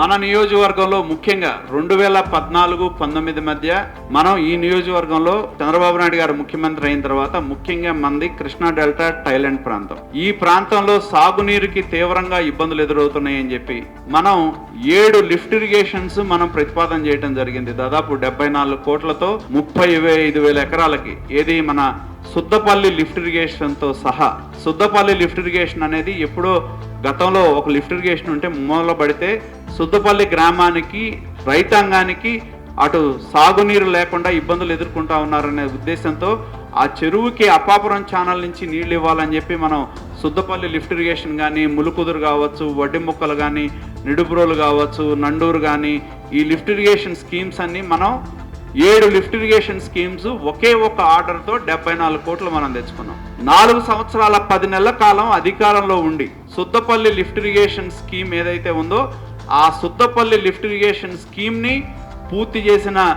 మన నియోజకవర్గంలో ముఖ్యంగా రెండు వేల పద్నాలుగు పంతొమ్మిది మధ్య మనం ఈ నియోజకవర్గంలో చంద్రబాబు నాయుడు గారు ముఖ్యమంత్రి అయిన తర్వాత ముఖ్యంగా మంది కృష్ణా డెల్టా థైలాండ్ ప్రాంతం. ఈ ప్రాంతంలో సాగునీరుకి తీవ్రంగా ఇబ్బందులు ఎదురవుతున్నాయని చెప్పి మనం ఏడు లిఫ్ట్ ఇరిగేషన్స్ మనం ప్రతిపాదన చేయడం జరిగింది. దాదాపు డెబ్బై నాలుగు కోట్లతో ముప్పై ఐదు వేల ఎకరాలకి ఏది మన సుద్దపల్లి లిఫ్ట్ ఇరిగేషన్తో సహా సుద్దపల్లి లిఫ్ట్ ఇరిగేషన్ అనేది ఎప్పుడో గతంలో ఒక లిఫ్ట్ ఇరిగేషన్ ఉంటే మూలబడితే సుద్దపల్లి గ్రామానికి రైతాంగానికి అటు సాగునీరు లేకుండా ఇబ్బందులు ఎదుర్కొంటా ఉన్నారనే ఉద్దేశంతో ఆ చెరువుకి అప్పాపురం ఛానల్ నుంచి నీళ్ళు ఇవ్వాలని చెప్పి మనం సుద్దపల్లి లిఫ్ట్ ఇరిగేషన్ కానీ ములుకుదురు కావచ్చు వడ్డి ముక్కలు కానీ నిడుబ్రోలు కావచ్చు నండూరు కానీ ఈ లిఫ్ట్ ఇరిగేషన్ స్కీమ్స్ అన్నీ మనం ఏడు లిఫ్ట్ ఇరిగేషన్ స్కీమ్స్ ఒకే ఒక ఆర్డర్తో డెబ్బై నాలుగు కోట్లు మనం తెచ్చుకున్నాం. నాలుగు సంవత్సరాల పది నెలల కాలం అధికారంలో ఉండి సుద్దపల్లి లిఫ్ట్ ఇరిగేషన్ స్కీమ్ ఏదైతే ఉందో ఆ సుద్దపల్లి లిఫ్ట్ ఇరిగేషన్ స్కీమ్ని పూర్తి చేసిన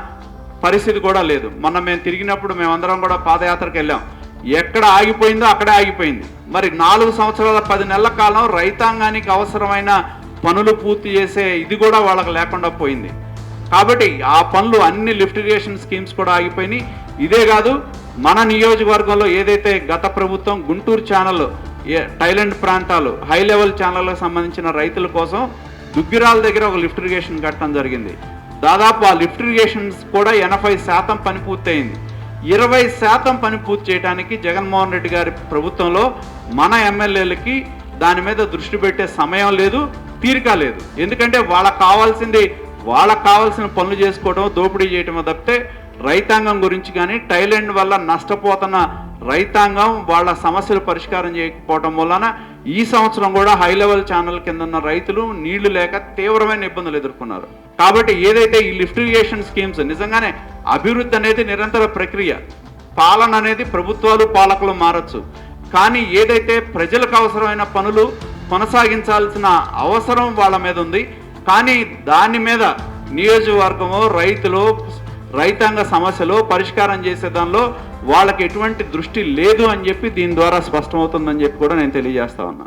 పరిస్థితి కూడా లేదు. మొన్న మేము తిరిగినప్పుడు మేమందరం కూడా పాదయాత్రకు వెళ్ళాం. ఎక్కడ ఆగిపోయిందో అక్కడే ఆగిపోయింది. మరి నాలుగు సంవత్సరాల పది నెలల కాలం రైతాంగానికి అవసరమైన పనులు పూర్తి చేసే ఇది కూడా వాళ్ళకి లేకుండా పోయింది. కాబట్టి ఆ పనులు అన్ని లిఫ్ట్ ఇరిగేషన్ స్కీమ్స్ కూడా ఆగిపోయినాయి. ఇదే కాదు మన నియోజకవర్గంలో ఏదైతే గత ప్రభుత్వం గుంటూరు ఛానల్ ఏ- ప్రాంతాలు హై లెవెల్ ఛానళ్ళకు సంబంధించిన రైతుల కోసం దుగ్గిరాల దగ్గర ఒక లిఫ్ట్ ఇరిగేషన్ కట్టడం జరిగింది. దాదాపు ఆ లిఫ్ట్ ఇరిగేషన్స్ కూడా ఎనభై శాతం పని పూర్తయింది. ఇరవై శాతం పని పూర్తి చేయడానికి జగన్మోహన్ రెడ్డి గారి ప్రభుత్వంలో మన ఎమ్మెల్యేలకి దాని మీద దృష్టి పెట్టే సమయం లేదు తీరిక లేదు. ఎందుకంటే వాళ్ళకు కావాల్సింది వాళ్ళకు కావాల్సిన పనులు చేసుకోవడం దోపిడీ చేయటం తప్పితే రైతాంగం గురించి కానీ థైలాండ్ వల్ల నష్టపోతున్న రైతాంగం వాళ్ళ సమస్యలు పరిష్కారం చేయకపోవడం వలన ఈ సంవత్సరం కూడా హై లెవెల్ ఛానల్ కింద ఉన్న రైతులు నీళ్ళు లేక తీవ్రమైన ఇబ్బందులు ఎదుర్కొన్నారు. కాబట్టి ఏదైతే ఈ లిఫ్ట్ ఇరిగేషన్ స్కీమ్స్ నిజంగానే అభివృద్ధి అనేది నిరంతర ప్రక్రియ పాలన అనేది ప్రభుత్వాలు పాలకులు మారచ్చు. కానీ ఏదైతే ప్రజలకు అవసరమైన పనులు కొనసాగించాల్సిన అవసరం వాళ్ళ మీద ఉంది కానీ దాని మీద నియోజకవర్గము రైతులు రైతాంగ సమస్యలు పరిష్కారం చేసే దానిలో వాళ్ళకి ఎటువంటి దృష్టి లేదు అని చెప్పి దీని ద్వారా స్పష్టమవుతుందని చెప్పి కూడా నేను తెలియజేస్తా ఉన్నా.